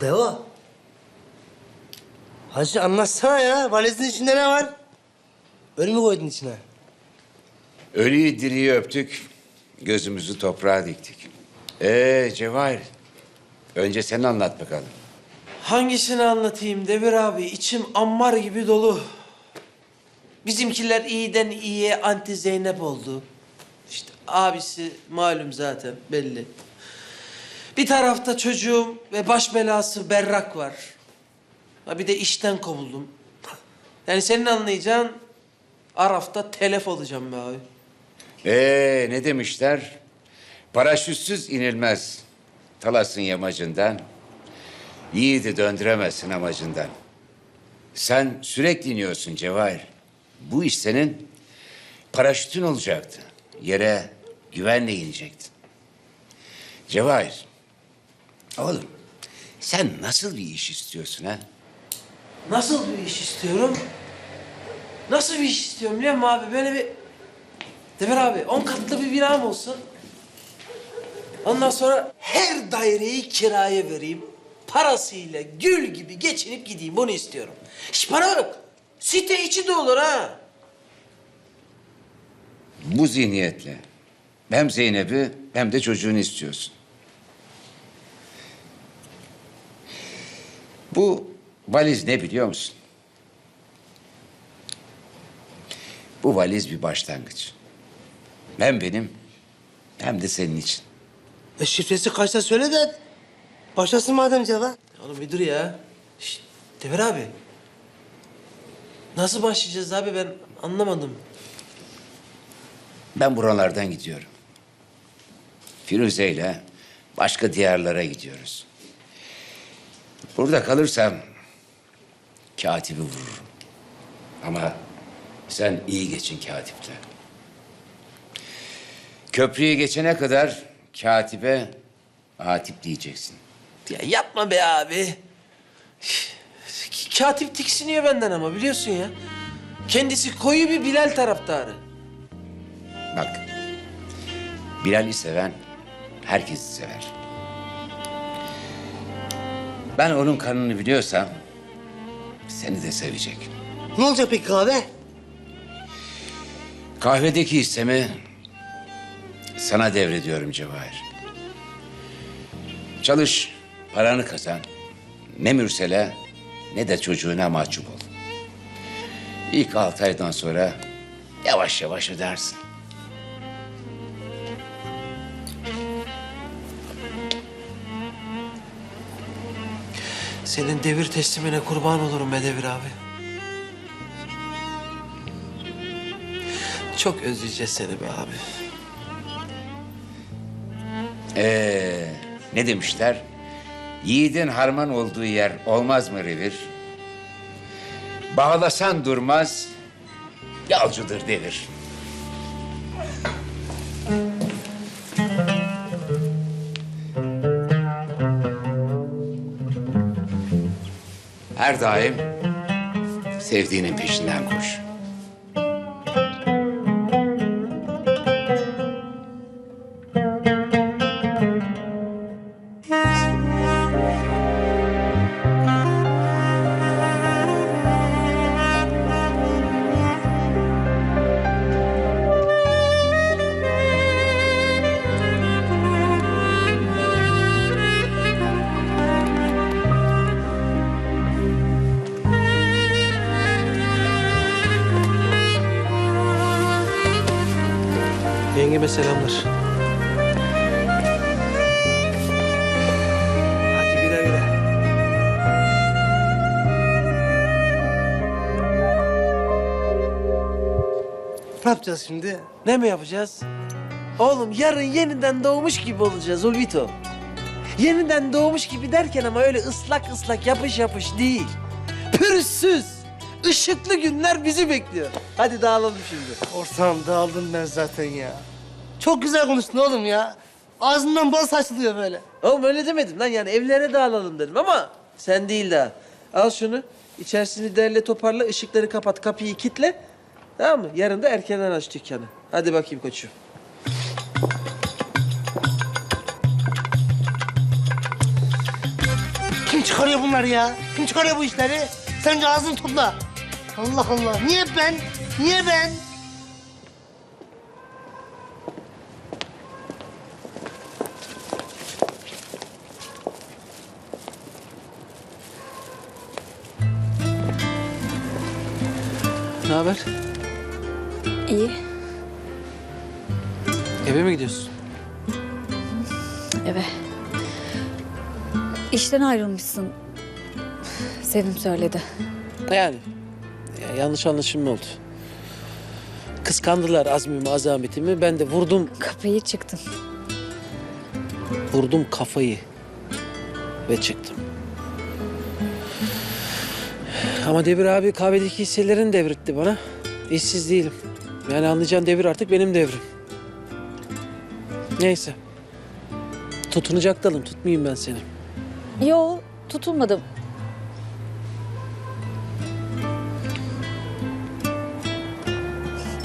Deva. Hacı anlatsana ya. Valizin içinde ne var? Ölü mü koydun içine? Ölüyü diriyi öptük, gözümüzü toprağa diktik. Ee Cevahir, önce sen anlat bakalım. Hangisini anlatayım Devir abi? İçim ammar gibi dolu. Bizimkiler iyiden iyiye anti Zeynep oldu. İşte abisi malum zaten belli. Bir tarafta çocuğum ve baş belası Berrak var. Ha bir de işten kovuldum. Yani senin anlayacağın Araf'ta telef olacağım be abi. Ee ne demişler? Paraşütsüz inilmez. Talasın yamacından. Yiğidi döndüremezsin amacından. Sen sürekli iniyorsun Cevahir. Bu iş senin paraşütün olacaktı. Yere güvenle inecektin. Cevahir, oğlum sen nasıl bir iş istiyorsun ha? Nasıl bir iş istiyorum? Nasıl bir iş istiyorum biliyor musun abi? Böyle bir... Dever abi, on katlı bir binam olsun. Ondan sonra her daireyi kiraya vereyim. Parasıyla gül gibi geçinip gideyim. Bunu istiyorum. Şş bana bak. Site içi de olur ha. Bu zihniyetle hem Zeynep'i hem de çocuğunu istiyorsun. Bu valiz ne biliyor musun? Bu valiz bir başlangıç. Hem benim hem de senin için. E şifresi kaçta söyle de başlasın madem Ceva. Oğlum bir dur ya. Şş, Dever abi. Nasıl başlayacağız abi ben anlamadım. Ben buralardan gidiyorum. Firuze ile başka diyarlara gidiyoruz. Burada kalırsam katibi vururum. Ama sen iyi geçin katiple. Köprüyü geçene kadar katibe Hatip diyeceksin. Ya yapma be abi. Katip tiksiniyor benden ama biliyorsun ya. Kendisi koyu bir Bilal taraftarı. Bak, Bilal'i seven herkesi sever. Ben onun kanını biliyorsam seni de sevecek. Ne olacak peki kahve? Kahvedeki hissemi sana devrediyorum Cevahir. Çalış, paranı kazan. Ne Mürsel'e ne de çocuğuna mahcup ol. İlk altı aydan sonra yavaş yavaş ödersin. Senin devir teslimine kurban olurum be Devir abi. Çok özleyeceğiz seni be abi. Ee, ne demişler? Yiğidin harman olduğu yer olmaz mı revir? Bağlasan durmaz, yalcıdır devir. Her daim sevdiğinin peşinden koş. Yengeme selamlar. Hadi güle güle. Ne yapacağız şimdi? Ne mi yapacağız? Oğlum yarın yeniden doğmuş gibi olacağız Ulvito. Yeniden doğmuş gibi derken ama öyle ıslak ıslak yapış yapış değil. Pürüzsüz, ışıklı günler bizi bekliyor. Hadi dağılalım şimdi. Ortağım dağıldım ben zaten ya. Çok güzel konuştun oğlum ya. Ağzından bal saçılıyor böyle. Oğlum öyle demedim lan yani evlere dağılalım dedim ama sen değil daha. Al şunu, içerisini derle toparla, ışıkları kapat, kapıyı kitle. Tamam mı? Yarın da erkenden aç dükkanı. Hadi bakayım koçum. Kim çıkar? çıkarıyor bunları ya? Kim çıkarıyor bu işleri? Sen önce ağzını topla. Allah Allah. Niye ben? Niye ben? Ne haber? İyi, Eve mi gidiyorsun? eve. İşten ayrılmışsın. Sevim söyledi. Yani ya yanlış anlaşılma oldu. Kıskandılar azmimi, azametimi. Ben de vurdum, Kapıyı çıktın. vurdum kafayı ve çıktım. Ama Devir abi kahvedeki hisselerini devretti bana. İşsiz değilim. Yani anlayacağın devir artık benim devrim. Neyse. Tutunacak dalım, tutmayayım ben seni. Yo, tutulmadım.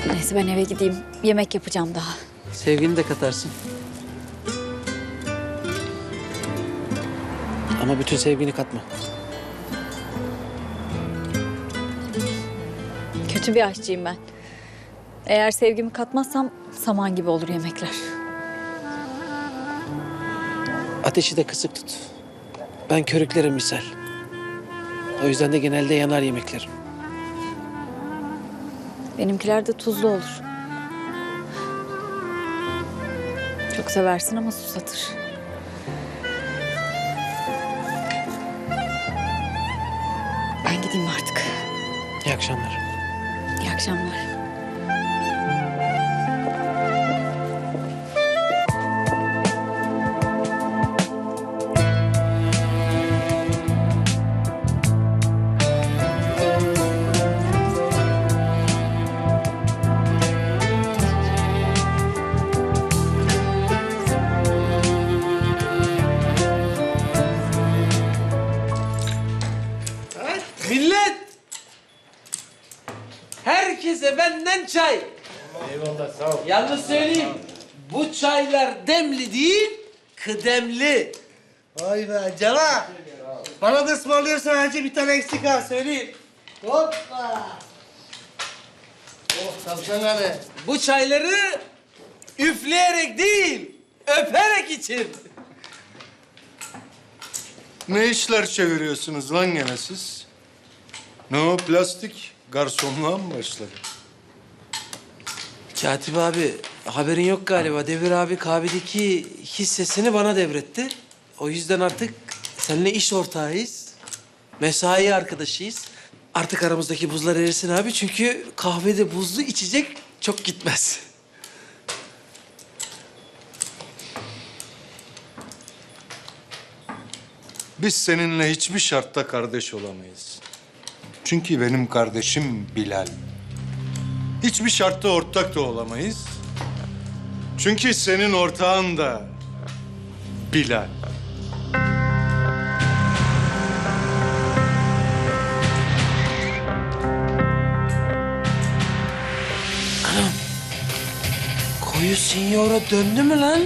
Neyse ben eve gideyim. Yemek yapacağım daha. Sevgini de katarsın. Ama bütün sevgini katma. Kötü bir aşçıyım ben. Eğer sevgimi katmazsam saman gibi olur yemekler. Ateşi de kısık tut. Ben körüklerim misal. O yüzden de genelde yanar yemeklerim. Benimkiler de tuzlu olur. Çok seversin ama susatır. Ben gideyim artık. İyi akşamlar. Akşamlar. Millet! Herkese benden çay. Eyvallah sağ ol. Yalnız söyleyeyim. Bu çaylar demli değil, kıdemli. Vay be Cana. Bana da ısmarlıyorsan önce bir tane eksik ha söyleyeyim. Hoppa. Oh tavşan abi. Bu çayları üfleyerek değil, öperek için. Ne işler çeviriyorsunuz lan gene siz? Ne o plastik? Garsonluğa mı başladı? Katip abi, haberin yok galiba. Devir abi kahvedeki hissesini bana devretti. O yüzden artık seninle iş ortağıyız. Mesai arkadaşıyız. Artık aramızdaki buzlar erisin abi çünkü kahvede buzlu içecek çok gitmez. Biz seninle hiçbir şartta kardeş olamayız. Çünkü benim kardeşim Bilal. Hiçbir şartta ortak da olamayız. Çünkü senin ortağın da Bilal. Koyu sinyora döndü mü lan?